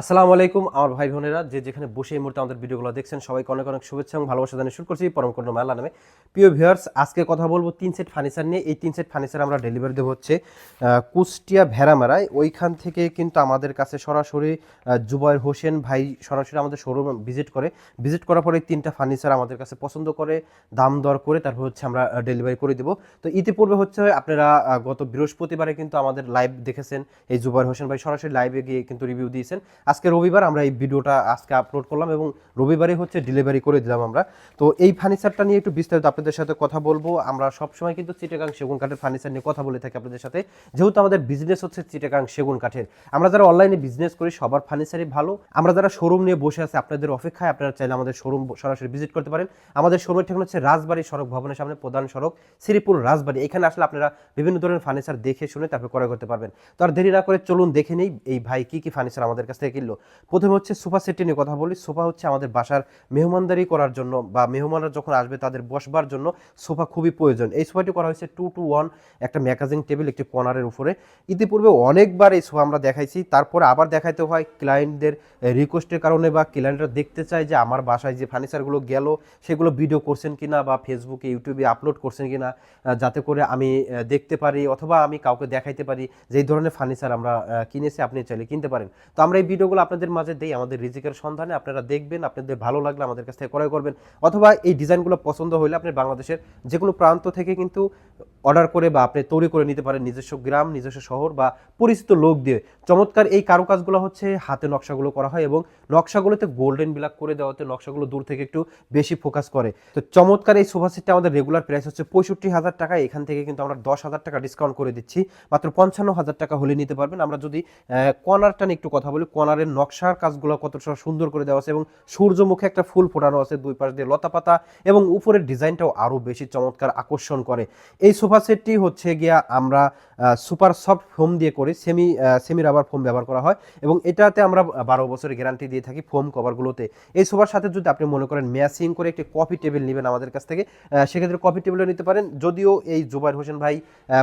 আসসালামু আলাইকুম, আমার ভাই বোনেরা। যে যেখানে বসে এই মুহূর্তে আমাদের ভিডিওগুলো দেখছেন, সবাইকে অনেক অনেক শুভেচ্ছা এবং ভালোবাসা জানিয়ে শুরু করছি পরম করুন মেলা নামে। প্রিয় ভিউয়ার্স আজকে কথা বলব তিন সেট ফার্নিচার নিয়ে। এই তিন সেট ফার্নিচার আমরা ডেলিভারি দেবো হচ্ছে কুষ্টিয়া ভেড়ামারায়। ওইখান থেকে কিন্তু আমাদের কাছে সরাসরি জুবাইর হোসেন ভাই সরাসরি আমাদের শোরুম ভিজিট করে। ভিজিট করার পরে তিনটা ফার্নিচার আমাদের কাছে পছন্দ করে, দাম দর করে তারপর হচ্ছে আমরা ডেলিভারি করে দেবো। তো ইতিপূর্বে হচ্ছে আপনারা গত বৃহস্পতিবারে কিন্তু আমাদের লাইভ দেখেছেন। এই জুবাইর হোসেন ভাই সরাসরি লাইভে গিয়ে কিন্তু রিভিউ দিয়েছেন। আজকে রবিবার আমরা এই ভিডিওটা আজকে আপলোড করলাম এবং রবিবারে হচ্ছে ডেলিভারি করে দিলাম আমরা। তো এই ফার্নিচারটা নিয়ে একটু বিস্তারিত আপনাদের সাথে কথা বলব। আমরা সবসময় কিন্তু চিটাগাং সেগুন কাঠের ফার্নিচার নিয়ে কথা বলে থাকি আপনাদের সাথে। যেহেতু আমাদের বিজনেস হচ্ছে চিটাগাং সেগুন কাঠের, আমরা যারা অনলাইনে বিজনেস করি, সবার ফার্নিচারই ভালো। আমরা যারা শোরুম নিয়ে বসে আছে, আপনাদের অপেক্ষায় আপনারা চাইলে আমাদের শোরুম সরাসরি ভিজিট করতে পারেন। আমাদের শোরুমের ঠিকানা হচ্ছে রাজবাড়ি সড়ক ভবনের সামনে, প্রধান সড়ক, শ্রীপুর রাজবাড়ি। এখানে আসলে আপনারা বিভিন্ন ধরনের ফার্নিচার দেখে শুনে তারপর ক্রয় করতে পারবেন। তো আর দেরি না করে চলুন দেখে নেই, এই ভাই কি কি ফার্নিচার আমাদের কাছ থেকে কিনলো প্রথমে হচ্ছে সোফা সেটটি নিয়ে কথা বলি। সোফা হচ্ছে আমাদের বাসার মেহমানদারি করার জন্য বা মেহমানরা যখন আসবে তাদের বসবার জন্য সোফা খুবই প্রয়োজন। এই সোফাটি করা হয়েছে টু টু ওয়ান একটা ম্যাগাজিন টেবিল একটি কর্নারের উপরে। ইতিপূর্বে অনেকবার এই সোফা আমরা দেখাইছি। তারপরে আবার দেখাইতে হয় ক্লায়েন্টদের রিকোয়েস্টের কারণে বা ক্লায়েন্টরা দেখতে চায় যে আমার বাসায় যে ফার্নিচারগুলো গেল সেগুলো ভিডিও করছেন কিনা বা ফেসবুকে ইউটিউবে আপলোড করছেন কিনা আহ, যাতে করে আমি দেখতে পারি অথবা আমি কাউকে দেখাইতে পারি যে এই ধরনের ফার্নিচার আমরা কিনেছি আপনি চাইলে কিনতে পারেন। তো আমরা এই ভিডিওগুলো আপনাদের মাঝে দেই, আমাদের রিজিকের সন্ধানে। আপনারা দেখবেন, আপনাদের ভালো লাগলে আমাদের কাছ থেকে ক্রয় করবেন। অথবা এই ডিজাইনগুলো পছন্দ হলে আপনি বাংলাদেশের যে কোনো প্রান্ত থেকে কিন্তু অর্ডার করে বা আপনি তৈরি করে নিতে পারেন নিজস্ব গ্রাম, নিজস্ব শহর বা পরিচিত লোক দিয়ে। চমৎকার এই কারুকাজগুলো হচ্ছে হাতে নকশাগুলো করা হয় এবং নকশাগুলোতে গোল্ডেন বিলাক করে দেওয়াতে নকশাগুলো দূর থেকে একটু বেশি ফোকাস করে। তো চমৎকার এই সোফা সেটটা আমাদের রেগুলার প্রাইস হচ্ছে পঁয়ষট্টি হাজার টাকা। এখান থেকে কিন্তু আমরা দশ হাজার টাকা ডিসকাউন্ট করে দিচ্ছি। মাত্র পঞ্চান্ন হাজার টাকা হলে নিতে পারবেন। আমরা যদি কর্নারটা নিয়ে একটু কথা বলি কর্নারের নকশার কাজগুলো কতটা সুন্দর করে দেওয়া আছে এবং সূর্যমুখে একটা ফুল ফোটানো আছে দুই পাশ দিয়ে লতা পাতা এবং উপরের ডিজাইনটাও আরও বেশি চমৎকার আকর্ষণ করে। এই সোফা সেটটি হচ্ছে গিয়া আমরা সুপার সফট ফোম দিয়ে করি, সেমি সেমি রাবার ফোম ব্যবহার করা হয় এবং এটাতে আমরা বারো বছরের গ্যারান্টি দিয়ে থাকি ফোম কভারগুলোতে। এই সোফার সাথে যদি আপনি মনে করেন ম্যাচিং করে একটি কফি টেবিল নেবেন আমাদের কাছ থেকে সেক্ষেত্রে কফি টেবিলও নিতে পারেন। যদিও এই জুবাইর হোসেন ভাই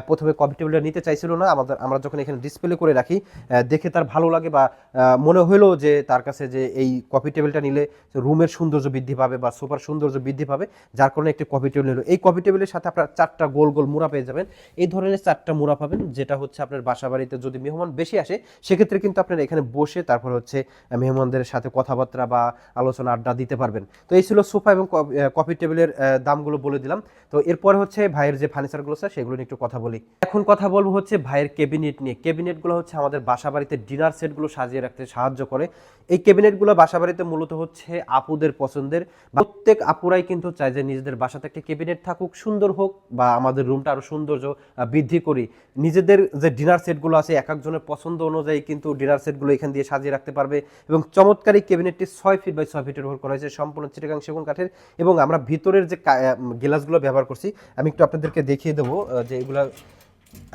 প্রথমে কফি টেবিলটা নিতে চাইছিল না, আমাদের, আমরা যখন এখানে ডিসপ্লে করে রাখি দেখে তার ভালো লাগে বা মনে হলো যে তার কাছে যে এই কফি টেবিলটা নিলে রুমের সৌন্দর্য বৃদ্ধি পাবে বা সোফার সৌন্দর্য বৃদ্ধি পাবে, যার কারণে একটি কফি টেবিল নিল। এই কফি টেবিলের সাথে আপনার চারটা গোল গোল মুড়া পেয়ে যাবেন। এই ধরনের চারটা মুড়া পাবেন, যেটা হচ্ছে আপনার বাসা বাড়িতে যদি মেহমান বেশি আসে, সেক্ষেত্রে কিন্তু আপনার এখানে বসে তারপর হচ্ছে মেহমানদের সাথে কথাবার্তা বা আলোচনা, আড্ডা দিতে পারবেন। তো এই ছিল সোফা এবং কফি টেবিলের দামগুলো বলে দিলাম। তো এরপরে হচ্ছে ভাইয়ের যে ফার্নিচারগুলো আছে, সেগুলো নিয়ে একটু কথা বলি। এখন কথা বলব হচ্ছে ভাইয়ের ক্যাবিনেট নিয়ে। ক্যাবিনেটগুলো হচ্ছে আমাদের বাসা বাড়িতে ডিনার সেটগুলো সাজিয়ে রাখতে সাহায্য করে। এই ক্যাবিনেটগুলো বাসা বাড়িতে মূলত হচ্ছে আপুদের পছন্দের। প্রত্যেক আপুরাই কিন্তু চায় যে নিজেদের বাসাতে একটা ক্যাবিনেট থাকুক, সুন্দর হোক বা আমাদের রুমটা আরও সৌন্দর্য বৃদ্ধি করি। নিজেদের যে ডিনার সেটগুলো আছে, এক একজনের পছন্দ অনুযায়ী কিন্তু ডিনার সেটগুলো এখান দিয়ে সাজিয়ে রাখতে পারবে এবং চমৎকারী ক্যাবিনেটটি ছয় ফিট বাই ছয় ফিটের উপর করা হয়েছে, সম্পূর্ণ চিটাগাং সেগুন কাঠের এবং আমরা ভিতরের যে গ্লাসগুলো ব্যবহার করছি, আমি একটু আপনাদেরকে দেখিয়ে দেবো যে এগুলা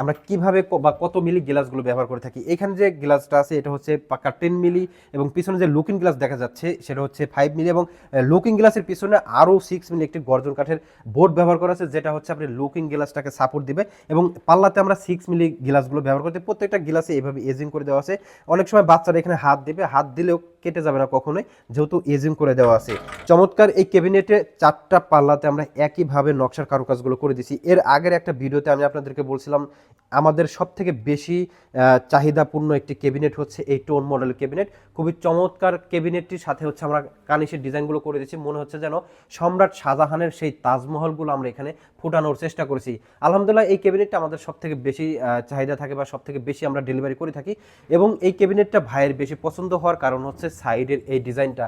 আমরা কীভাবে বা কত মিলি গ্লাসগুলো ব্যবহার করে থাকি? এখানে যে গ্লাসটা আছে, এটা হচ্ছে পাকা টেন মিলি এবং পিছনে যে লুকিং গ্লাস দেখা যাচ্ছে, সেটা হচ্ছে ফাইভ মিলি এবং লুকিং গ্লাসের পিছনে আরও সিক্স মিলি একটি গর্জন কাঠের বোর্ড ব্যবহার করা আছে, যেটা হচ্ছে আপনি লুকিং গ্লাসটাকে সাপোর্ট দিবে এবং পাল্লাতে আমরা সিক্স মিলি গ্লাসগুলো ব্যবহার করতে, প্রত্যেকটা গ্লাসে এভাবে এজিং করে দেওয়া আছে। অনেক সময় বাচ্চারা এখানে হাত দেবে, হাত দিলেও কেটে যাবে না কখনোই, যেহেতু এজিং করে দেওয়া আছে। চমৎকার, এই ক্যাবিনেটে চারটা পাল্লাতে আমরা একইভাবে নকশার কারুকাজগুলো করে দিছি এর আগের একটা ভিডিওতে আমি আপনাদেরকে বলছিলাম আমাদের সব থেকে বেশি চাহিদাপূর্ণ একটি ক্যাবিনেট হচ্ছে এই টোন মডেল ক্যাবিনেট। খুবই চমৎকার ক্যাবিনেটটির সাথে হচ্ছে আমরা কানিসের ডিজাইনগুলো করে দিচ্ছি মনে হচ্ছে যেন সম্রাট শাহজাহানের সেই তাজমহলগুলো আমরা এখানে ফুটানোর চেষ্টা করেছি। আলহামদুলিল্লাহ, এই ক্যাবিনেটটা আমাদের সব থেকে বেশি চাহিদা থাকে বা সব থেকে বেশি আমরা ডেলিভারি করে থাকি এবং এই ক্যাবিনেটটা ভাইয়ের বেশি পছন্দ হওয়ার কারণ হচ্ছে সাইডের এই ডিজাইনটা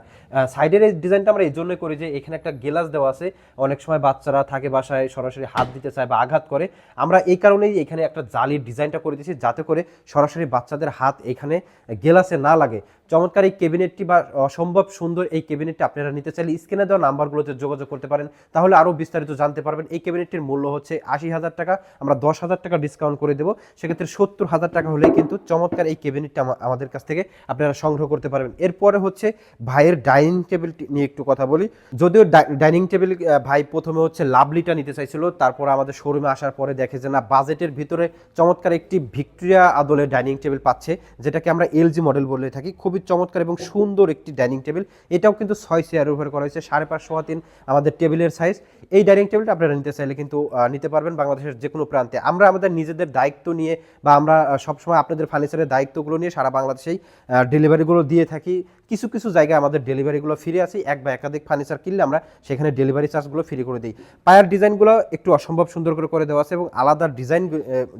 সাইডের এই ডিজাইনটা আমরা এই জন্যই করি যে এখানে একটা গ্লাস দেওয়া আছে। অনেক সময় বাচ্চারা থাকে বাসায় সরাসরি হাত দিতে চায় বা আঘাত করে। আমরা এই কারণেই এখানে একটা জালির ডিজাইনটা করে দিয়েছি যাতে করে সরাসরি বাচ্চাদের হাত এখানে গেলাসে না লাগে। চমৎকার এই ক্যাবিনেটটি বা অসম্ভব সুন্দর এই ক্যাবিনেটটি আপনারা নিতে চাইলে স্ক্রিনে দেওয়া নাম্বারগুলোতে যোগাযোগ করতে পারেন। তাহলে আরও বিস্তারিত জানতে পারবেন। এই ক্যাবিনেটটির মূল্য হচ্ছে আশি হাজার টাকা। আমরা দশ হাজার টাকা ডিসকাউন্ট করে দেবো। সেক্ষেত্রে সত্তর হাজার টাকা হলেই কিন্তু চমৎকার এই ক্যাবিনেটটা আমা- আমাদের কাছ থেকে আপনারা সংগ্রহ করতে পারবেন। এরপরে হচ্ছে ভাইয়ের ডাইনিং টেবিলটি নিয়ে একটু কথা বলি। যদিও ডাইনিং টেবিল ভাই প্রথমে হচ্ছে লাভলিটা নিতে চাইছিল। তারপর আমাদের শোরুমে আসার পরে দেখে যে না, বাজেটের ভিতরে চমৎকার একটি ভিক্টোরিয়া আদলের ডাইনিং টেবিল পাচ্ছে, যেটাকে আমরা এলজি মডেল বলে থাকি। খুবই চমৎকার এবং সুন্দর একটি ডাইনিং টেবিল। এটাও কিন্তু ছয় চেয়ারের উপরে করা হয়েছে, সাড়ে পাঁচ সোয়া তিন আমাদের টেবিলের সাইজ। এই ডাইনিং টেবিলটা আপনারা নিতে চাইলে কিন্তু নিতে পারবেন বাংলাদেশের যে কোনো প্রান্তে। আমরা আমাদের নিজেদের দায়িত্ব নিয়ে বা আমরা সবসময় আপনাদের ফার্নিচারের দায়িত্বগুলো নিয়ে সারা বাংলাদেশেই ডেলিভারিগুলো দিয়ে থাকি। কিছু কিছু জায়গায় আমাদের ডেলিভারিগুলো ফিরে আসি এক বা একাধিক ফার্নিচার কিনলে আমরা সেখানে ডেলিভারি চার্জগুলো ফ্রি করে দিই। পায়ার ডিজাইনগুলো একটু অসম্ভব সুন্দর করে করে দেওয়া আছে এবং আলাদা ডিজাইন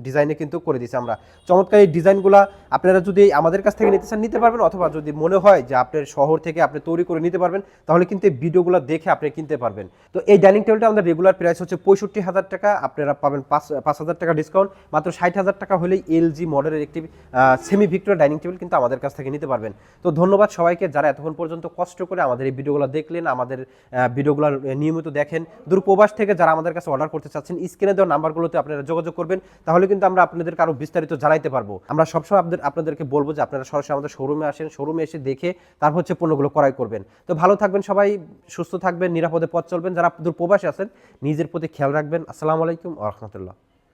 ডিজাইনে কিন্তু করে দিয়েছি আমরা। চমৎকার এই ডিজাইনগুলো আপনারা যদি আমাদের কাছ থেকে নিতে চান, নিতে পারবেন অথবা যদি মনে হয় যে আপনার শহর থেকে আপনি তৈরি করে নিতে পারবেন, তাহলে কিন্তু এই ভিডিওগুলো দেখে আপনি কিনতে পারবেন। তো এই ডাইনিং টেবিলটা আমাদের রেগুলার প্রাইস হচ্ছে পঁয়ষট্টি হাজার টাকা, আপনারা পাবেন পাঁচ পাঁচ হাজার টাকা ডিসকাউন্ট মাত্র ষাট হাজার টাকা হলেই এলজি মডেলের একটি সেমি ভিক্টোর ডাইনিং টেবিল কিন্তু আমাদের কাছ থেকে নিতে পারবেন। তো ধন্যবাদ সবাইকে। যারা এতক্ষণ পর্যন্ত কষ্ট করে আমাদের এই ভিডিওগুলো দেখলেন, আমাদের ভিডিওগুলো নিয়মিত দেখেন, দূরপ্রবাস থেকে যারা আমাদের কাছে অর্ডার করতে চাচ্ছেন স্ক্রিনে দেওয়া নাম্বারগুলোতে আপনারা যোগাযোগ করবেন, তাহলে কিন্তু আমরা আপনাদেরকে আরও বিস্তারিত জানাইতে পারব। আমরা সবসময় আপনাদের, আপনাদেরকে বলব যে আপনারা সরাসরি আমাদের শোরুমে আসেন শোরুমে এসে দেখে তারপর হচ্ছে পণ্যগুলো ক্রয় করবেন। তো ভালো থাকবেন সবাই, সুস্থ থাকবেন, নিরাপদে পথ চলবেন। যারা দূর প্রবাসে আছেন, নিজের প্রতি খেয়াল রাখবেন। আসসালামু আলাইকুম রহমতুল্লাহ।